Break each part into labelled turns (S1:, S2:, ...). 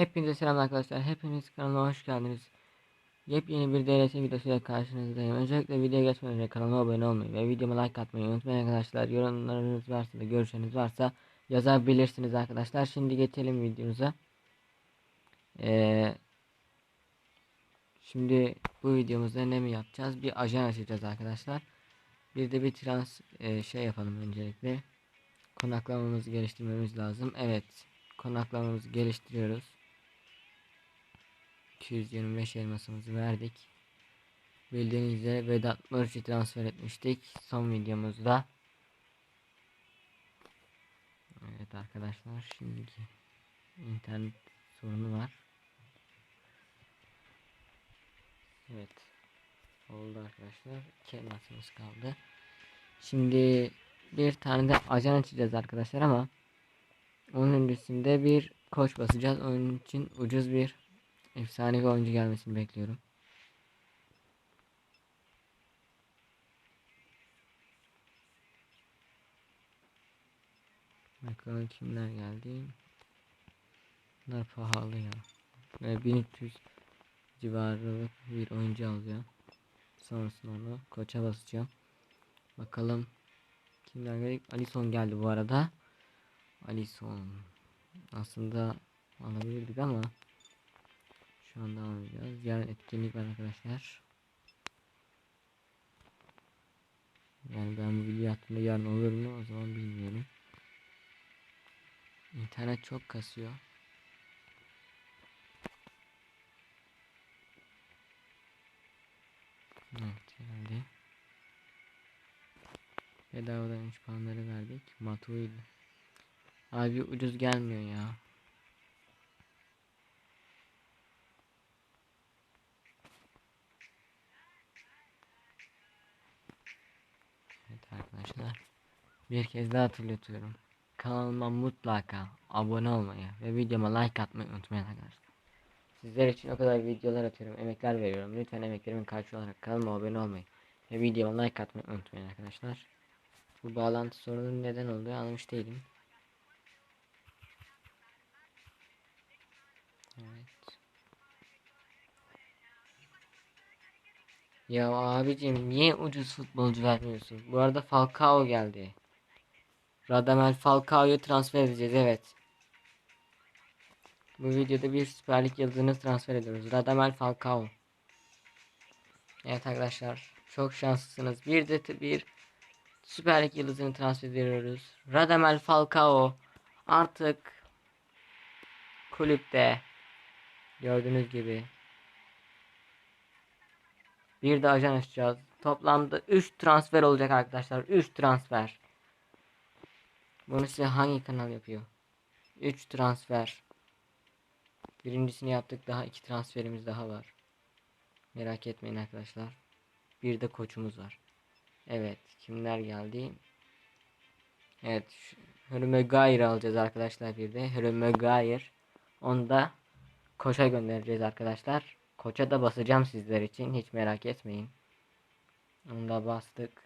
S1: Hepinize selam arkadaşlar. Hepiniz kanalıma hoş geldiniz. Yepyeni bir DLS videosuyla karşınızdayım. Öncelikle videoya geçmeden önce kanalıma abone olmayı ve videoma like atmayı unutmayın arkadaşlar. Yorumlarınız varsa da görüşleriniz varsa yazabilirsiniz arkadaşlar. Şimdi geçelim videomuza. Ee, şimdi bu videomuzda ne mi yapacağız? Bir ajan açacağız arkadaşlar. Bir de bir trans e, şey yapalım öncelikle. Konaklamamızı geliştirmemiz lazım. Evet. Konaklamamızı geliştiriyoruz. 225 elmasımızı verdik. Bildiğiniz üzere Vedat Mırç'ı transfer etmiştik. Son videomuzda. Evet arkadaşlar şimdiki internet sorunu var. Evet. Oldu arkadaşlar. İki kaldı. Şimdi bir tane de ajan açacağız arkadaşlar ama onun öncesinde bir koç basacağız. Onun için ucuz bir efsanevi oyuncu gelmesini bekliyorum. Bakalım kimler geldi. Bunlar pahalı ya. Ve 1300 civarı bir oyuncu alacağım. Sonrasında onu koça basacağım. Bakalım kimler geldi. Alison geldi bu arada. Alison. Aslında alabilirdik ama şu anda almayacağız. Yarın etkinlik var arkadaşlar. Yani ben bu video attığımda yarın olur mu o zaman bilmiyorum. İnternet çok kasıyor. Evet geldi. Bedavadan 3 puanları verdik. Matuil. Abi ucuz gelmiyor ya. Arkadaşlar. Bir kez daha hatırlatıyorum. Kanalıma mutlaka abone olmayı ve videoma like atmayı unutmayın arkadaşlar. Sizler için o kadar videolar atıyorum, emekler veriyorum. Lütfen emeklerimin karşılığı olarak kanalıma abone olmayı ve videoma like atmayı unutmayın arkadaşlar. Bu bağlantı sorunun neden olduğu anlamış değilim. Evet. Ya abicim niye ucuz futbolcu vermiyorsun? Bu arada Falcao geldi. Radamel Falcao'yu transfer edeceğiz evet. Bu videoda bir Süper Lig yıldızını transfer ediyoruz. Radamel Falcao. Evet arkadaşlar çok şanslısınız. Bir de bir Süper Lig yıldızını transfer ediyoruz. Radamel Falcao artık kulüpte gördüğünüz gibi bir de ajan açacağız. Toplamda 3 transfer olacak arkadaşlar. 3 transfer. Bunu size hangi kanal yapıyor? 3 transfer. Birincisini yaptık. Daha iki transferimiz daha var. Merak etmeyin arkadaşlar. Bir de koçumuz var. Evet. Kimler geldi? Evet. Harry Maguire alacağız arkadaşlar bir de. Harry Maguire. Onu da koça göndereceğiz arkadaşlar. Koça da basacağım sizler için. Hiç merak etmeyin. Onu da bastık.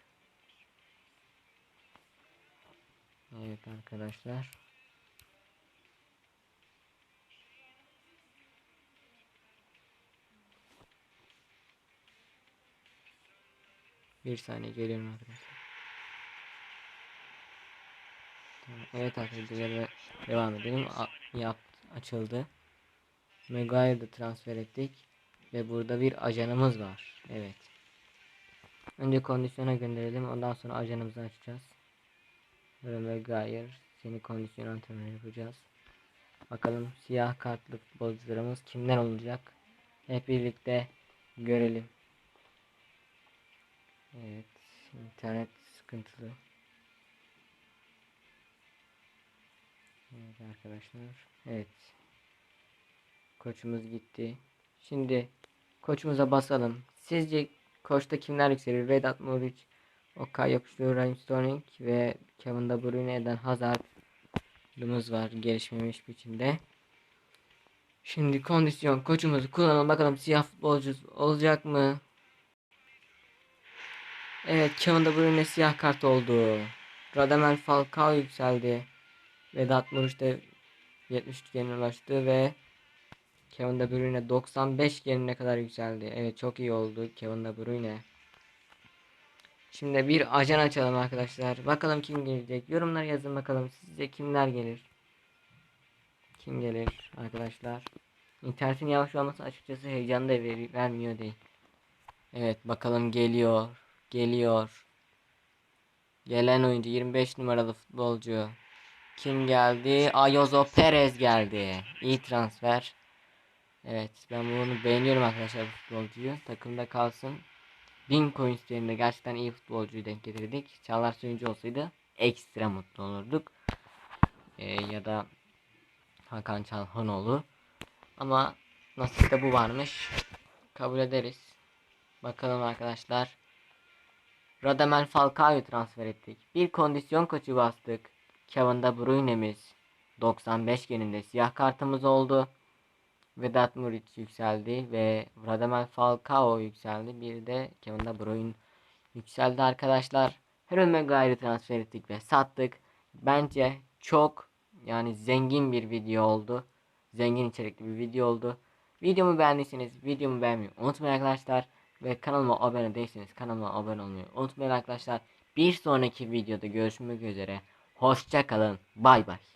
S1: Evet arkadaşlar. Bir saniye geliyorum arkadaşlar. Evet arkadaşlar devam edelim. A yap açıldı. Mega'yı transfer ettik. Ve burada bir ajanımız var. Evet. Önce kondisyona gönderelim. Ondan sonra ajanımızı açacağız. Böyle Gayer. Seni kondisyon antrenörü yapacağız. Bakalım siyah kartlı futbolcularımız kimler olacak? Hep birlikte görelim. Evet. internet sıkıntılı. Evet arkadaşlar. Evet. Koçumuz gitti. Şimdi koçumuza basalım. Sizce koçta kimler yükselir? Vedat Muric, Okay yapıştırıyor Raheem Sterling ve Kevin De Bruyne'den Hazard'ımız var gelişmemiş biçimde. Şimdi kondisyon koçumuzu kullanalım bakalım siyah futbolcu olacak mı? Evet Kevin De Bruyne siyah kart oldu. Radamel Falcao yükseldi. Vedat Muric de 73 ulaştı ve Kevin De Bruyne 95 geline kadar yükseldi. Evet çok iyi oldu Kevin De Bruyne. Şimdi bir ajan açalım arkadaşlar. Bakalım kim gelecek. Yorumlar yazın bakalım sizce kimler gelir. Kim gelir arkadaşlar. İnternetin yavaş olması açıkçası heyecan da veri- vermiyor değil. Evet bakalım geliyor. Geliyor. Gelen oyuncu 25 numaralı futbolcu. Kim geldi? Ayozo Perez geldi. İyi transfer. Evet ben bunu beğeniyorum arkadaşlar bu futbolcuyu. Takımda kalsın. 1000 coin üzerinde gerçekten iyi futbolcuyu denk getirdik. Çağlar Söyüncü olsaydı ekstra mutlu olurduk. Ee, ya da Hakan Çalhanoğlu. Ama nasipte bu varmış. Kabul ederiz. Bakalım arkadaşlar. Radamel Falcao'yu transfer ettik. Bir kondisyon koçu bastık. Kevin De Bruyne'miz 95 geninde siyah kartımız oldu. Vedat Muriç yükseldi ve Radamel Falcao yükseldi. Bir de Kevin De Bruyne yükseldi arkadaşlar. Harry Maguire'ı transfer ettik ve sattık. Bence çok yani zengin bir video oldu. Zengin içerikli bir video oldu. Videomu beğendiyseniz videomu beğenmeyi unutmayın arkadaşlar. Ve kanalıma abone değilseniz kanalıma abone olmayı unutmayın arkadaşlar. Bir sonraki videoda görüşmek üzere. Hoşça kalın. Bay bay.